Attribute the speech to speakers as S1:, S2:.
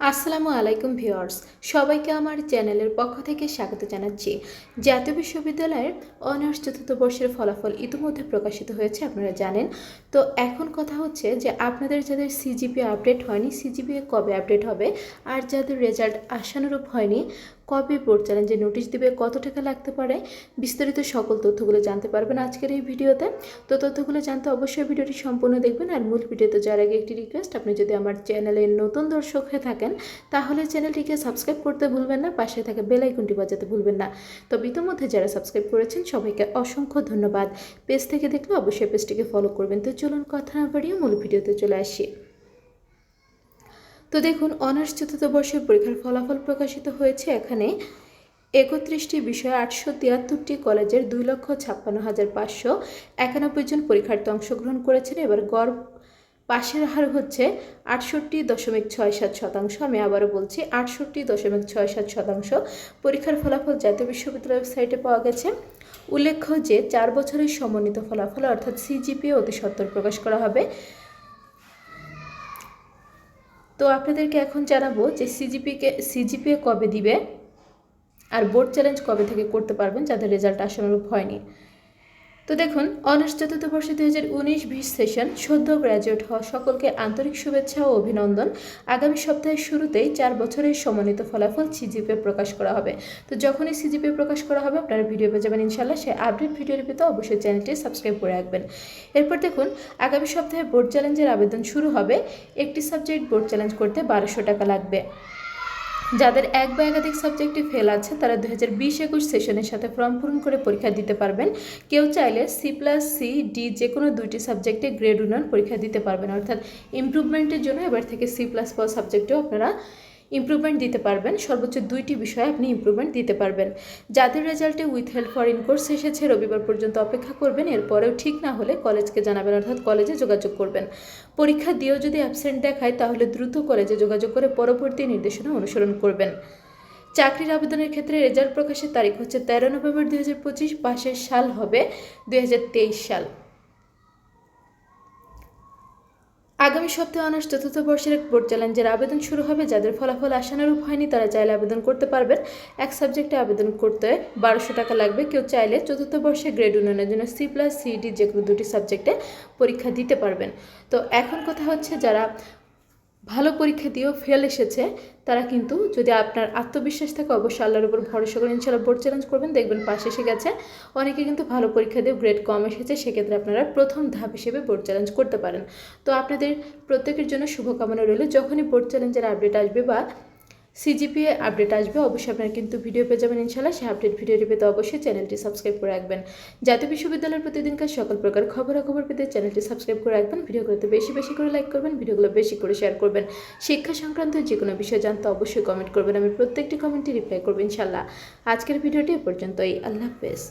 S1: আসসালামু আলাইকুম ভিউয়ার্স, সবাইকে আমার চ্যানেলের পক্ষ থেকে স্বাগত জানাচ্ছি। জাতীয় বিশ্ববিদ্যালয়ের অনার্স চতুর্থ বর্ষের ফলাফল ইতিমধ্যে প্রকাশিত হয়েছে, আপনারা জানেন। তো এখন কথা হচ্ছে যে আপনাদের যাদের সিজিপি আপডেট হয়নি, সিজিপিএ কবে আপডেট হবে? আর যাদের রেজাল্ট আশানুরূপ হয়নি কবে বোর্ড চ্যালেঞ্জের নোটিশ দিবে, কত টাকা লাগতে পারে, বিস্তারিত সকল তথ্যগুলো জানতে পারবেন আজকের এই ভিডিওতে। তো তথ্যগুলো জানতে অবশ্যই ভিডিওটি সম্পূর্ণ দেখবেন আর মূল ভিডিওতে যাওয়ার আগে একটি রিকোয়েস্ট আপনি যদি আমার চ্যানেলের নতুন দর্শক হয়ে থাকেন, তাহলে চ্যানেলটিকে সাবস্ক্রাইব করতে ভুলবেন না, পাশে থাকা বেল আইকনটি বাজাতে ভুলবেন না। তবে ইতিমধ্যে যারা সাবস্ক্রাইব করেছেন, সবাইকে অসংখ্য ধন্যবাদ। পেজ থেকে দেখলে অবশ্যই পেজটিকে ফলো করবেন। তো চলুন কথা না বাড়িয়ে মূল ভিডিওতে চলে আসি। তো দেখুন, অনার্স চতুর্থ বর্ষের পরীক্ষার ফলাফল প্রকাশিত হয়েছে এখানে একত্রিশটি বিষয়ে আটশো তিয়াত্তরটি কলেজের দুই লক্ষ ছাপ্পান্ন হাজার পাঁচশো একানব্বই জন পরীক্ষার্থী অংশগ্রহণ করেছেন। এবার গড় পাশের হার হচ্ছে আটষট্টি দশমিক ছয় সাত শতাংশ। আমি আবারও বলছি, আটষট্টি দশমিক ছয় সাত শতাংশ পরীক্ষার ফলাফল জাতীয় বিশ্ববিদ্যালয় ওয়েবসাইটে পাওয়া গেছে। উল্লেখ্য যে, চার বছরের সমন্বিত ফলাফল অর্থাৎ সিজিপিএ অতি সত্তর প্রকাশ করা হবে। তো আপনাদেরকে এখন জানাব যে সিজিপিকে সিজিপিএ কবে দিবে? আর বোর্ড চ্যালেঞ্জ কবে থেকে করতে পারবেন? যাদের রেজাল্ট আশানুরূপ হয়নি তো দেখুন, অনার্স চতুর্থ বর্ষে দুই হাজার উনিশ বিশ সেশন সদ্য গ্র্যাজুয়েট হওয়া সকলকে আন্তরিক শুভেচ্ছা ও অভিনন্দন। আগামী সপ্তাহের শুরুতেই চার বছরের সমন্বিত ফলাফল সিজিপি প্রকাশ করা হবে। তো যখনই সিজিপি প্রকাশ করা হবে, আপনারা ভিডিও পেয়ে যাবেন ইনশাল্লাহ সেই আপডেট ভিডিওর পেতে অবশ্যই চ্যানেলটি সাবস্ক্রাইব করে রাখবেন। এরপর দেখুন, আগামী সপ্তাহে বোর্ড চ্যালেঞ্জের আবেদন শুরু হবে। একটি সাবজেক্ট বোর্ড চ্যালেঞ্জ করতে বারোশো টাকা লাগবে। যাদের এক বা একাধিক সাবজেক্টে ফেল আছে, তারা দু হাজার বিশ একুশ সেশনের সাথে ফর্ম পূরণ করে পরীক্ষা দিতে পারবেন। কেউ চাইলে সি প্লাস সি ডি যে কোনো দুইটি সাবজেক্টে গ্রেড উন্নয়ন পরীক্ষা দিতে পারবেন। অর্থাৎ ইম্প্রুভমেন্টের জন্য এবার থেকে সি প্লাস ফোর সাবজেক্টেও আপনারা ইমপ্রুভমেন্ট দিতে পারবেন। সর্বোচ্চ দুইটি বিষয়ে আপনি ইমপ্রুভমেন্ট দিতে পারবেন। যাদের রেজাল্টে উইথ হেল্প ফর ইনকোর্স এসেছে, রবিবার পর্যন্ত অপেক্ষা করবেন। এরপরেও ঠিক না হলে কলেজকে জানাবেন, অর্থাৎ কলেজে যোগাযোগ করবেন। পরীক্ষা দিয়েও যদি অ্যাবসেন্ট দেখায়, তাহলে দ্রুত কলেজে যোগাযোগ করে পরবর্তী নির্দেশনা অনুসরণ করবেন। চাকরির আবেদনের ক্ষেত্রে রেজাল্ট প্রকাশের তারিখ হচ্ছে তেরো নভেম্বর দুই হাজার পঁচিশ, পাশের সাল হবে দুই হাজার তেইশ সাল। আগামী সপ্তাহে অনার্স চতুর্থ বর্ষের বোর্ড চ্যালেঞ্জের আবেদন শুরু হবে, যাদের ফলাফল আশানুরূপ হয়নি তারা চাইলে আবেদন করতে পারবেন। এক সাবজেক্টে আবেদন করতে বারোশো টাকা লাগবে। কেউ চাইলে চতুর্থ বর্ষে গ্রেড উন্নয়নের জন্য সি প্লাস সিডি যে কোনো দুটি সাবজেক্টে পরীক্ষা দিতে পারবেন। তো এখন কথা হচ্ছে যারা ভালো পরীক্ষা দিয়েও ফেল এসেছে, তারা কিন্তু যদি আপনার আত্মবিশ্বাস থাকে, অবশ্যই আল্লাহর উপর ভরসা করে ইনশাল্লাহ বোর্ড চ্যালেঞ্জ করবেন। দেখবেন পাশে এসে গেছে। অনেকে কিন্তু ভালো পরীক্ষা দিয়ে গ্রেড কম এসেছে, সেক্ষেত্রে আপনারা প্রথম ধাপ হিসেবে বোর্ড চ্যালেঞ্জ করতে পারেন। তো আপনাদের প্রত্যেকের জন্য শুভকামনা রইল। যখনই বোর্ড চ্যালেঞ্জের আপডেট আসবে বা সিজিপিএ আপডেট আসবে, অবশ্যই আপনারা কিন্তু ভিডিও পেয়ে যাবেন ইনশাল্লাহ সেই আপডেট ভিডিও পেতে অবশ্যই চ্যানেলটি সাবস্ক্রাইব করে রাখবেন। জাতীয় বিশ্ববিদ্যালয়ের প্রতিদিনকার সকল প্রকার খবরাখবর পেতে চ্যানেলটি সাবস্ক্রাইব করে রাখবেন। ভিডিওগুলোতে বেশি বেশি করে লাইক করবেন, ভিডিওগুলো বেশি করে শেয়ার করবেন। শিক্ষা সংক্রান্ত যে কোনো বিষয় জানতে অবশ্যই কমেন্ট করবেন। আমি প্রত্যেকটি কমেন্টে রিপ্লাই করব ইনশাল্লাহ আজকের ভিডিওটি এ পর্যন্তই। আল্লাহ হাফেজ।